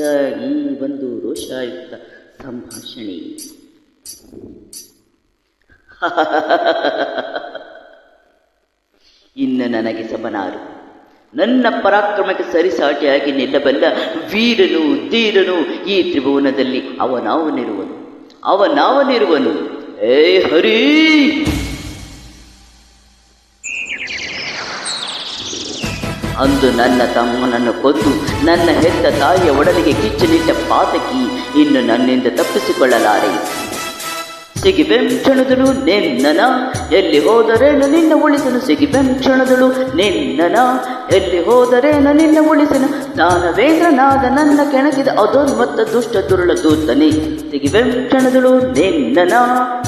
ಇದ್ದ ಈ ಒಂದು ಸಂಭಾಷಣೆ. ಇನ್ನು ನನಗೆ ಸಮನಾರು. ನನ್ನ ಪರಾಕ್ರಮಕ್ಕೆ ಸರಿಸಾಟಿಯಾಗಿ ನಿಲ್ಲಬಲ್ಲ ವೀರನು, ಧೀರನು ಈ ತ್ರಿಭುವನದಲ್ಲಿ ಅವನಾವನಿರುವನು. ಅವನಾವನಿರುವನು. ಏ ಹರಿ! ಅಂದು ನನ್ನ ತಮ್ಮನನ್ನು ಕೊಂದು ನನ್ನ ಹೆತ್ತ ತಾಯಿಯ ಒಡಲಿಗೆ ಕಿಚ್ಚನಿಟ್ಟ ಪಾತಕಿ ಇನ್ನು ನನ್ನಿಂದ ತಪ್ಪಿಸಿಕೊಳ್ಳಲಾರೆ. ಸಿಗಿಬೆಂ ಕ್ಷಣದಳು ನಿನ್ನನ, ಎಲ್ಲಿ ಹೋದರೇನು ನಿನ್ನ ಉಳಿಸನು? ಸಿಗಿಬೆಂ ಕ್ಷಣದಳು ನಿನ್ನನ, ಎಲ್ಲಿ ಹೋದರೇನು ನಿನ್ನ ಉಳಿಸನು? ದಾನವೇಂದ್ರನಾದ ನನ್ನ ಕೆಣಕಿದ ಅದೋನ್ಮತ್ತ ದುಷ್ಟ ದುರುಳ ದೂತನೆ ಕ್ಷಣದಳು ನಿನ್ನನ,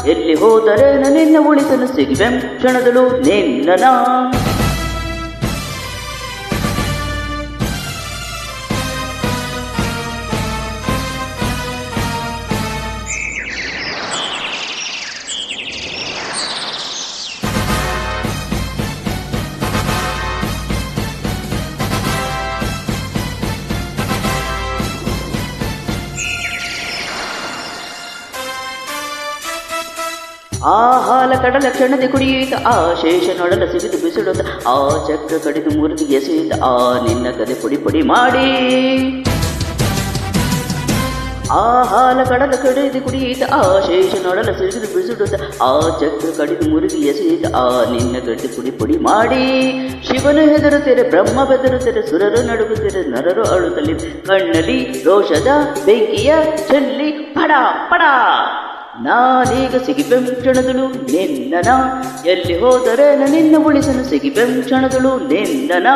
ಎಲ್ಲಿ ಹೋದರೇನು ನಿನ್ನ ಉಳಿಸನು? ಸಿಗಿಬೆಂ ಕ್ಷಣದಳು ನಿನ್ನನ. ಆ ಹಾಲ ಕಡಲ ಕ್ಷಣದೆ ಕುಡಿಯಿತ ಆ ಶೇಷ ನೊಡಲ ಸಿಗಿದು ಬಿಸಿಡುತ್ತ ಆ ಚಕ್ರ ಕಡಿದು ಮುರಿದು ಎಸೆಯಿತ ಆ ನಿನ್ನ ಕದೆ ಪುಡಿ ಪುಡಿ ಮಾಡಿ. ಆ ಹಾಲ ಕಡಲ ಕಡಿದು ಕುಡಿಯಿತ ಆ ಶೇಷ ನೊಡಲ ಸಿಗಿದು ಬಿಸಿಡುತ್ತ ಆ ಚಕ್ರ ಕಡಿದು ಮುರಿದು ಎಸೆಯಿತ ಆ ನಿನ್ನ ಗಡ್ಡೆ ಪುಡಿ ಪುಡಿ ಮಾಡಿ. ಶಿವನು ಹೆದರುತ್ತಾರೆ ಬ್ರಹ್ಮ ಬೆದರುತ್ತಾರೆ ಸುರರು ನಡುಗುತ್ತಾರೆ ನರರು ಅಳುತ್ತಲಿ, ಕಣ್ಣಲ್ಲಿ ರೋಷದ ಬೆಂಕಿಯ ಚೆಲ್ಲಿ ಪಡ ಪಡ. ನಾನೀಗ ಸಿಗಿಬೆಂ ಕ್ಷಣದಳು ನಿನ್ನನ. ಎಲ್ಲಿ ಹೋದರೆ ನಿನ್ನ ಉಳಿಸಲು ಸಿಗಿಬೆಂ ಕ್ಷಣದಳು ನಿನ್ನನ.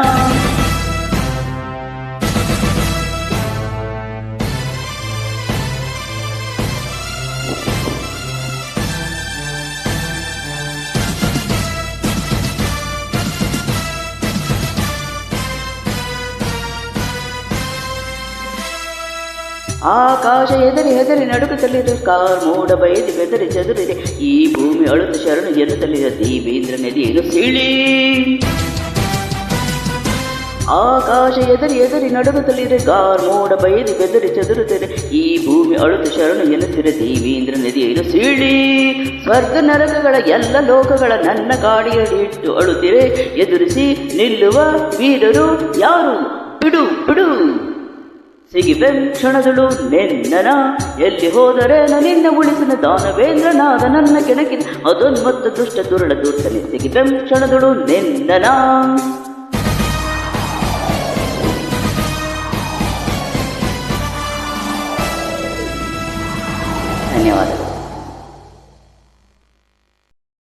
ಆಕಾಶ ಎದರಿ ಹೆದರಿ ನಡುಕುತ್ತಲಿದೆ ಕಾರ್ ಮೋಡ ಬಯದಿ ಬೆದರಿ ಚದುರಿದೆ. ಈ ಭೂಮಿ ಅಳುತ ಶರಣು ಎನ್ನುತ್ತಲಿದೆ ದೀಪೇಂದ್ರ ನದಿಯನ್ನು ಸೀಳಿ. ಆಕಾಶ ಎದರಿ ಎದರಿ ನಡುಗುತ್ತಲಿದೆ ಕಾರ್ ಮೋಡ ಬಯದಿ ಬೆದರಿ ಚದುರುತ್ತದೆ. ಈ ಭೂಮಿ ಅಳುತ ಶರಣು ಎನ್ನುತ್ತಿರ ದೇವೇಂದ್ರ ನದಿಯನ್ನು ಸೀಳಿ. ಸ್ವರ್ಗ ನರಕಗಳ ಎಲ್ಲ ಲೋಕಗಳ ನನ್ನ ಗಾಡಿಯಲ್ಲಿ ಇಟ್ಟು ಅಳುತ್ತಿರೆ. ಎದುರಿಸಿ ನಿಲ್ಲುವ ವೀರರು ಯಾರು? ಬಿಡು ಬಿಡು ಸಿಗಿಬೆಂ ಕ್ಷಣದಳು ನಿನ್ನನ. ಎಲ್ಲಿ ಹೋದರೆ ನಿನ್ನ ಉಳಿಸಿನ ದಾನವೇಂದ್ರನಾದ ನನ್ನ ಕೆಣಕಿದ ಅದೊನ್ಮತ್ತ ದುಷ್ಟ ದುರುಳ ದೂರ್ತನೆ ಸಿಗಿಬೆಂ ಕ್ಷಣದಳು ನಿನ್ನನ. ಧನ್ಯವಾದಗಳು.